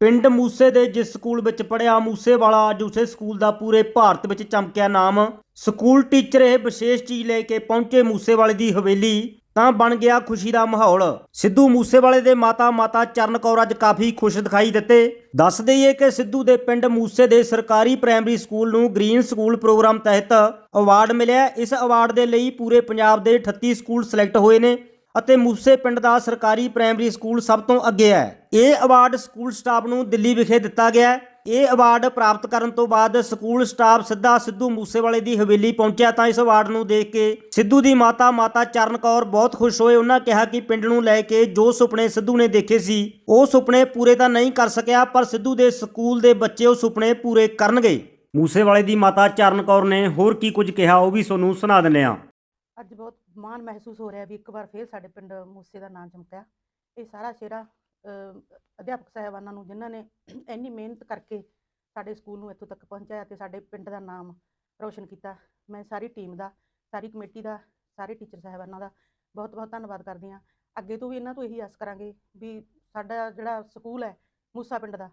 ਪਿੰਡ ਮੂਸੇ ਦੇ ਜਿਸ ਸਕੂਲ ਵਿੱਚ ਪੜ੍ਹਿਆ ਮੂਸੇਵਾਲਾ ਅੱਜ ਉਸੇ ਸਕੂਲ ਦਾ ਪੂਰੇ ਭਾਰਤ ਵਿੱਚ ਚਮਕਿਆ ਨਾਮ, ਸਕੂਲ ਟੀਚਰ ਇਹ ਵਿਸ਼ੇਸ਼ ਚੀਜ਼ ਲੈ ਕੇ ਪਹੁੰਚੇ ਮੂਸੇਵਾਲੇ ਦੀ ਹਵੇਲੀ, ਤਾਂ ਬਣ ਗਿਆ ਖੁਸ਼ੀ ਦਾ ਮਾਹੌਲ। ਸਿੱਧੂ ਮੂਸੇਵਾਲੇ ਦੇ ਮਾਤਾ ਮਾਤਾ ਚਰਨ ਕੌਰ ਅੱਜ ਕਾਫੀ ਖੁਸ਼ ਦਿਖਾਈ ਦਿੱਤੇ। ਦੱਸ ਦਈਏ ਕਿ ਸਿੱਧੂ ਦੇ ਪਿੰਡ ਮੂਸੇ ਦੇ ਸਰਕਾਰੀ ਪ੍ਰਾਇਮਰੀ ਸਕੂਲ ਨੂੰ ਗ੍ਰੀਨ ਸਕੂਲ ਪ੍ਰੋਗਰਾਮ ਤਹਿਤ ਅਵਾਰਡ ਮਿਲਿਆ। ਇਸ ਅਵਾਰਡ ਦੇ ਲਈ ਪੂਰੇ ਪੰਜਾਬ ਦੇ 38 ਸਕੂਲ ਸਿਲੈਕਟ ਹੋਏ ਨੇ। ਅਤੇ ਮੂਸੇ ਪਿੰਡ ਦਾ ਸਰਕਾਰੀ ਪ੍ਰਾਇਮਰੀ ਸਕੂਲ ਸਭ ਤੋਂ ਅੱਗੇ ਹੈ। ਇਹ ਅਵਾਰਡ ਸਕੂਲ ਸਟਾਫ ਨੂੰ ਦਿੱਲੀ ਵਿਖੇ ਦਿੱਤਾ ਗਿਆ ਹੈ। ਇਹ ਅਵਾਰਡ ਪ੍ਰਾਪਤ ਕਰਨ ਤੋਂ ਬਾਅਦ ਸਕੂਲ ਸਟਾਫ ਸਿੱਧਾ ਸਿੱਧੂ ਮੂਸੇਵਾਲੇ ਦੀ ਹਵੇਲੀ ਪਹੁੰਚਿਆ ਤਾਂ ਇਸ ਅਵਾਰਡ ਨੂੰ ਦੇਖ ਕੇ ਸਿੱਧੂ ਦੀ ਮਾਤਾ ਮਾਤਾ ਚਰਨ ਕੌਰ ਬਹੁਤ ਖੁਸ਼ ਹੋਏ। ਉਹਨਾਂ ਕਿਹਾ ਕਿ ਪਿੰਡ ਨੂੰ ਲੈ ਕੇ ਜੋ ਸੁਪਨੇ ਸਿੱਧੂ ਨੇ ਦੇਖੇ ਸੀ, ਉਹ ਸੁਪਨੇ ਪੂਰੇ ਤਾਂ ਨਹੀਂ ਕਰ ਸਕਿਆ, ਪਰ ਸਿੱਧੂ ਦੇ ਸਕੂਲ ਦੇ ਬੱਚੇ ਉਹ ਸੁਪਨੇ ਪੂਰੇ ਕਰਨਗੇ। ਮੂਸੇਵਾਲੇ ਦੀ ਮਾਤਾ ਚਰਨ ਕੌਰ ਨੇ ਹੋਰ ਕੀ ਕੁਝ ਕਿਹਾ ਉਹ ਵੀ ਤੁਹਾਨੂੰ ਸੁਣਾ ਦਿੰਦੇ ਹਾਂ। ਅੱਜ ਬਹੁਤ ਮਾਣ ਮਹਿਸੂਸ ਹੋ ਰਿਹਾ ਵੀ ਇੱਕ ਵਾਰ ਫੇਰ ਸਾਡੇ ਪਿੰਡ ਮੂਸੇ ਦਾ ਨਾਮ ਚਮਕਿਆ। ਇਹ ਸਾਰਾ ਸ਼ੇਰਾ ਅਧਿਆਪਕ ਸਾਹਿਬਾਨਾਂ ਨੂੰ ਜਿਨ੍ਹਾਂ ਨੇ ਇੰਨੀ ਮਿਹਨਤ ਕਰਕੇ ਸਾਡੇ ਸਕੂਲ ਨੂੰ ਇੱਥੋਂ ਤੱਕ ਪਹੁੰਚਾਇਆ ਤੇ ਸਾਡੇ ਪਿੰਡ ਦਾ ਨਾਮ ਰੋਸ਼ਨ ਕੀਤਾ। ਮੈਂ ਸਾਰੀ ਟੀਮ ਦਾ, ਸਾਰੀ ਕਮੇਟੀ ਦਾ, ਸਾਰੇ ਟੀਚਰ ਸਾਹਿਬਾਨਾਂ ਦਾ ਬਹੁਤ ਬਹੁਤ ਧੰਨਵਾਦ ਕਰਦੀ ਹਾਂ। ਅੱਗੇ ਤੋਂ ਵੀ ਇਹਨਾਂ ਤੋਂ ਇਹੀ ਆਸ ਕਰਾਂਗੇ ਵੀ ਸਾਡਾ ਜਿਹੜਾ ਸਕੂਲ ਹੈ, ਮੂਸਾ ਪਿੰਡ ਦਾ,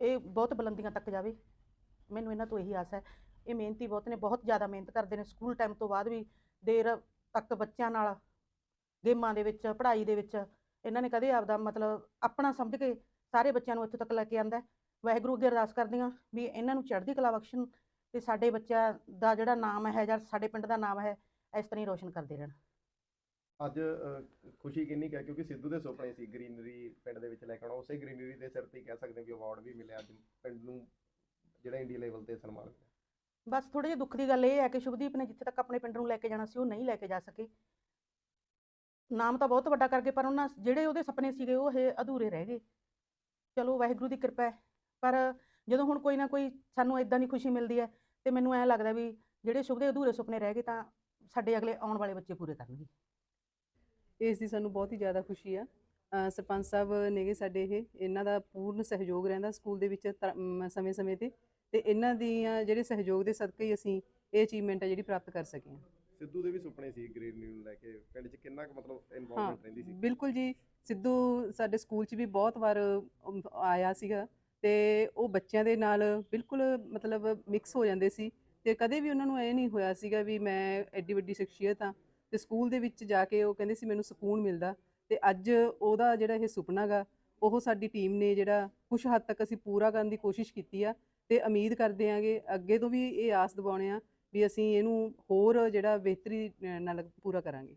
ਇਹ ਬਹੁਤ ਬੁਲੰਦੀਆਂ ਤੱਕ ਜਾਵੇ। ਮੈਨੂੰ ਇਹਨਾਂ ਤੋਂ ਇਹੀ ਆਸ ਹੈ। ਇਹ ਮਿਹਨਤੀ ਬਹੁਤ ਨੇ, ਬਹੁਤ ਜ਼ਿਆਦਾ ਮਿਹਨਤ ਕਰਦੇ ਨੇ। ਸਕੂਲ ਟਾਈਮ ਤੋਂ ਬਾਅਦ ਵੀ ਦੇਰ ਤੱਕ ਬੱਚਿਆਂ ਨਾਲ, ਗੇਮਾਂ ਦੇ ਵਿੱਚ, ਪੜ੍ਹਾਈ ਦੇ ਵਿੱਚ, ਇਹਨਾਂ ਨੇ ਕਦੇ ਆਪਦਾ ਮਤਲਬ ਆਪਣਾ ਸਮਝ ਕੇ ਸਾਰੇ ਬੱਚਿਆਂ ਨੂੰ ਇੱਥੋਂ ਤੱਕ ਲੈ ਕੇ ਆਂਦਾ ਵਾਹਿਗੁਰੂ ਅੱਗੇ ਅਰਦਾਸ ਕਰਦੀ ਹਾਂ ਵੀ ਇਹਨਾਂ ਨੂੰ ਚੜ੍ਹਦੀ ਕਲਾ ਬਖਸ਼ਣ ਤੇ ਸਾਡੇ ਬੱਚਿਆਂ ਦਾ ਜਿਹੜਾ ਨਾਮ ਹੈ ਜਾਂ ਸਾਡੇ ਪਿੰਡ ਦਾ ਨਾਮ ਹੈ, ਇਸ ਤਰ੍ਹਾਂ ਹੀ ਰੋਸ਼ਨ ਕਰਦੇ ਰਹਿਣ। ਅੱਜ ਖੁਸ਼ੀ ਕਿੰਨੀ ਕੁ ਹੈ ਕਿਉਂਕਿ ਸਿੱਧੂ ਦੇ ਸੁਪਨੇ ਸੀ ਗ੍ਰੀਨਰੀ ਪਿੰਡ ਦੇ ਵਿੱਚ ਲੈ ਕੇ ਆਉਣਾ, ਉਸੇ ਗ੍ਰੀਨਰੀ ਦੇ ਸਿਰ ਤੇ ਕਹਿ ਸਕਦੇ ਵੀ ਅਵਾਰਡ ਵੀ ਮਿਲਿਆ ਅੱਜ ਪਿੰਡ ਨੂੰ, ਜਿਹੜਾ ਇੰਡੀਆ ਲੈਵਲ ਤੇ ਸਨਮਾਨ ਮਿਲਿਆ। ਬਸ ਥੋੜੇ ਜਿਹੇ ਦੁੱਖ ਦੀ ਗੱਲ ਇਹ ਹੈ ਕਿ ਸ਼ੁਭਦੀਪ ਨੇ ਜਿੱਥੇ ਤੱਕ ਆਪਣੇ ਪਿੰਡ ਨੂੰ ਲੈ ਕੇ ਜਾਣਾ ਸੀ ਉਹ ਨਹੀਂ ਲੈ ਕੇ ਜਾ ਸਕੇ। ਨਾਮ ਤਾਂ ਬਹੁਤ ਵੱਡਾ ਕਰਕੇ ਪਰ ਉਹਨਾਂ ਜਿਹੜੇ ਉਹਦੇ ਸੁਪਨੇ ਸੀਗੇ ਉਹ ਇਹ ਅਧੂਰੇ ਰਹਿ ਗਏ। ਚਲੋ ਵਾਹਿਗੁਰੂ ਦੀ ਕਿਰਪਾ ਹੈ, ਪਰ ਜਦੋਂ ਹੁਣ ਕੋਈ ਨਾ ਕੋਈ ਸਾਨੂੰ ਇਦਾਂ ਦੀ ਖੁਸ਼ੀ ਮਿਲਦੀ ਹੈ ਤੇ ਮੈਨੂੰ ਐਂ ਲੱਗਦਾ ਵੀ ਜਿਹੜੇ ਸ਼ੁਭ ਦੇ ਅਧੂਰੇ ਸੁਪਨੇ ਰਹਿ ਗਏ ਤਾਂ ਸਾਡੇ ਅਗਲੇ ਆਉਣ ਵਾਲੇ ਬੱਚੇ ਪੂਰੇ ਕਰਨਗੇ। ਇਸ ਦੀ ਸਾਨੂੰ ਬਹੁਤ ਹੀ ਜ਼ਿਆਦਾ ਖੁਸ਼ੀ ਆ। ਸਰਪੰਚ ਸਾਹਿਬ ਨੇਗੇ ਸਾਡੇ ਇਹ ਇਹਨਾਂ ਦਾ ਪੂਰਨ ਸਹਿਯੋਗ ਰਹਿੰਦਾ ਸਕੂਲ ਦੇ ਵਿੱਚ ਸਮੇਂ-ਸਮੇਂ ਤੇ ਤੇ ਇਹਨਾਂ ਦੀਆਂ ਜਿਹੜੇ ਸਹਿਯੋਗ ਦੇ ਸਦਕੇ ਹੀ ਅਸੀਂ ਇਹ ਅਚੀਵਮੈਂਟ ਹੈ ਜਿਹੜੀ ਪ੍ਰਾਪਤ ਕਰ ਸਕੇ ਹਾਂ। ਸਿੱਧੂ ਦੇ ਵੀ ਸੁਪਨੇ ਸੀ ਗ੍ਰੀਨਰੀ ਨੂੰ ਲੈ ਕੇ ਪਿੰਡ 'ਚ ਕਿੰਨਾ ਕੁ ਮਤਲਬ ਇਨਵੋਲਵਮੈਂਟ ਰਹਿੰਦੀ ਸੀ? ਬਿਲਕੁਲ ਜੀ। ਸਿੱਧੂ ਸਾਡੇ ਸਕੂਲ 'ਚ ਵੀ ਬਹੁਤ ਵਾਰ ਆਇਆ ਸੀਗਾ ਤੇ ਉਹ ਬੱਚਿਆਂ ਦੇ ਨਾਲ ਬਿਲਕੁਲ ਮਤਲਬ ਮਿਕਸ ਹੋ ਜਾਂਦੇ ਸੀ ਤੇ ਕਦੇ ਵੀ ਉਹਨਾਂ ਨੂੰ ਇਹ ਨਹੀਂ ਹੋਇਆ ਸੀਗਾ ਵੀ ਮੈਂ ਐਡੀ ਵੱਡੀ ਸ਼ਖਸੀਅਤ ਆ ਤੇ ਸਕੂਲ ਦੇ ਵਿੱਚ ਜਾ ਕੇ ਉਹ ਕਹਿੰਦੇ ਸੀ ਮੈਨੂੰ ਸਕੂਨ ਮਿਲਦਾ ਤੇ ਅੱਜ ਉਹਦਾ ਜਿਹੜਾ ਇਹ ਸੁਪਨਾ ਗਾ, ਉਹ ਸਾਡੀ ਟੀਮ ਨੇ ਜਿਹੜਾ ਕੁਝ ਹੱਦ ਤੱਕ ਅਸੀਂ ਪੂਰਾ ਕਰਨ ਦੀ ਕੋਸ਼ਿਸ਼ ਕੀਤੀ ਆ ਤੇ ਉਮੀਦ ਕਰਦੇ ਆਂਗੇ ਅੱਗੇ ਤੋਂ ਵੀ ਇਹ ਆਸ ਦਿਵਾਉਣੇ ਆ ਵੀ ਅਸੀਂ ਇਹਨੂੰ ਹੋਰ ਜਿਹੜਾ ਬਿਹਤਰੀ ਨਾਲ ਪੂਰਾ ਕਰਾਂਗੇ।